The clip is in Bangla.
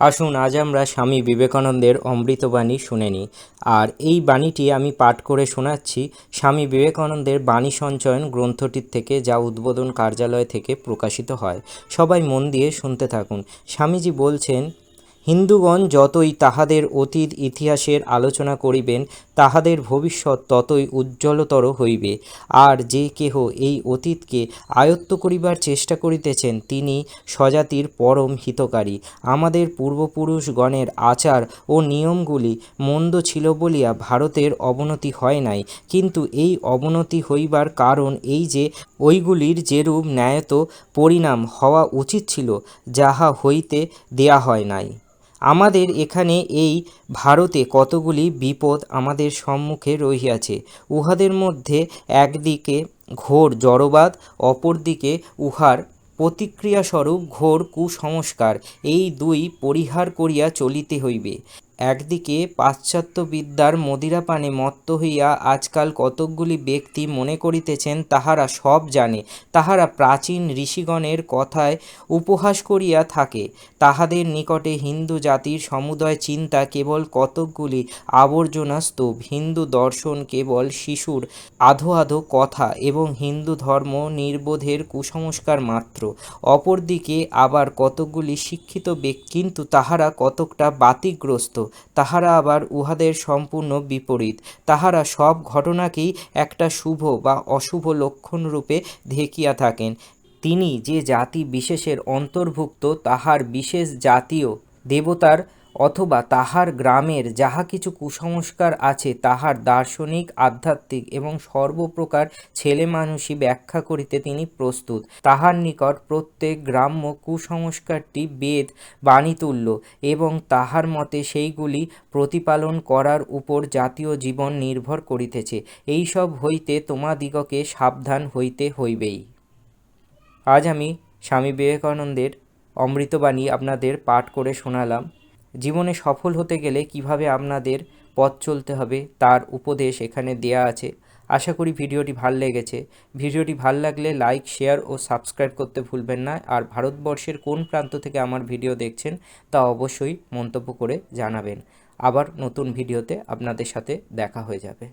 আসুন আজ আমরা স্বামী বিবেকানন্দের অমৃতবাণী শুনে নিই। আর এই বাণীটি আমি পাঠ করে শোনাচ্ছি স্বামী বিবেকানন্দের বাণী সঞ্চয়ন গ্রন্থটির থেকে যা উদ্বোধন কার্যালয় থেকে প্রকাশিত হয়। সবাই মন দিয়ে শুনতে থাকুন। স্বামীজি বলছেন হিন্দুগণ যতই তাহাদের অতীত ইতিহাসের আলোচনা করিবেন, তাহাদের ভবিষ্যৎ ততই উজ্জ্বলতর হইবে। আর যে কেহ এই অতীতকে আয়ত্ত করিবার চেষ্টা করিতেছেন, তিনি স্বজাতির পরম হিতকারী। আমাদের পূর্বপুরুষগণের আচার ও নিয়মগুলি মন্দ ছিল বলিয়া ভারতের অবনতি হয় নাই। কিন্তু এই অবনতি হইবার কারণ এই যে, ওইগুলির যেরূপ ন্যায়ত পরিণাম হওয়া উচিত ছিল, যাহা হইতে দেয়া হয় নাই। আমাদের এখানে এই ভারতে কতগুলি বিপদ আমাদের সম্মুখে রহিয়াছে? উহাদের মধ্যে একদিকে ঘোর জড়বাদ, অপরদিকে উহার প্রতিক্রিয়াস্বরূপ ঘোর কুসংস্কার। এই দুই পরিহার করিয়া চলিতে হইবে। একদিকে পাশ্চাত্য বিদ্যার মদিরাপানে মত্ত হইয়া আজকাল কতকগুলি ব্যক্তি মনে করিতেছেন, তাহারা সব জানে, তাহারা প্রাচীন ঋষিগণের কথায় উপহাস করিয়া থাকে। তাহাদের নিকটে হিন্দু জাতির সমুদয় চিন্তা কেবল কতকগুলি আবর্জনা স্তূপ, হিন্দু দর্শন কেবল শিশুর আধো আধো কথা এবং হিন্দু ধর্ম নির্বোধের কুসংস্কার মাত্র। অপরদিকে আবার কতকগুলি শিক্ষিত ব্যক্তি, কিন্তু তাহারা কতকটা বাতিগ্রস্ত। তাহারা আবার উহাদের সম্পূর্ণ বিপরীত। তাহারা সব ঘটনাকেই একটা শুভ বা অশুভ লক্ষণরূপে দেখিয়া থাকেন। তিনি যে জাতি বিশেষের অন্তর্ভুক্ত, তাহার বিশেষ জাতীয় দেবতার অথবা তাহার গ্রামের যাহা কিছু কুসংস্কার আছে, তাহার দার্শনিক, আধ্যাত্মিক এবং সর্বপ্রকার ছেলে মানুষই ব্যাখ্যা করিতে তিনি প্রস্তুত। তাহার নিকট প্রত্যেক গ্রাম্য কুসংস্কারটি বেদ, বাণীতুল্য এবং তাহার মতে সেইগুলি প্রতিপালন করার উপর জাতীয় জীবন নির্ভর করিতেছে। এইসব হইতে তোমাদিগকে সাবধান হইতে হইবেই। আজ আমি স্বামী বিবেকানন্দের অমৃতবাণী আপনাদের পাঠ করে শোনালাম। জীবনে সফল হতে গেলে কীভাবে আপনাদের পথ চলতে হবে তার উপদেশ এখানে দেয়া আছে। আশা করি ভিডিওটি ভালো লেগেছে। ভিডিওটি ভালো লাগলে লাইক, শেয়ার ও সাবস্ক্রাইব করতে ভুলবেন না। আর ভারতবর্ষের কোন প্রান্ত থেকে আমার ভিডিও দেখছেন তা অবশ্যই মন্তব্য করে জানাবেন। আবার নতুন ভিডিওতে আপনাদের সাথে দেখা হয়ে যাবে।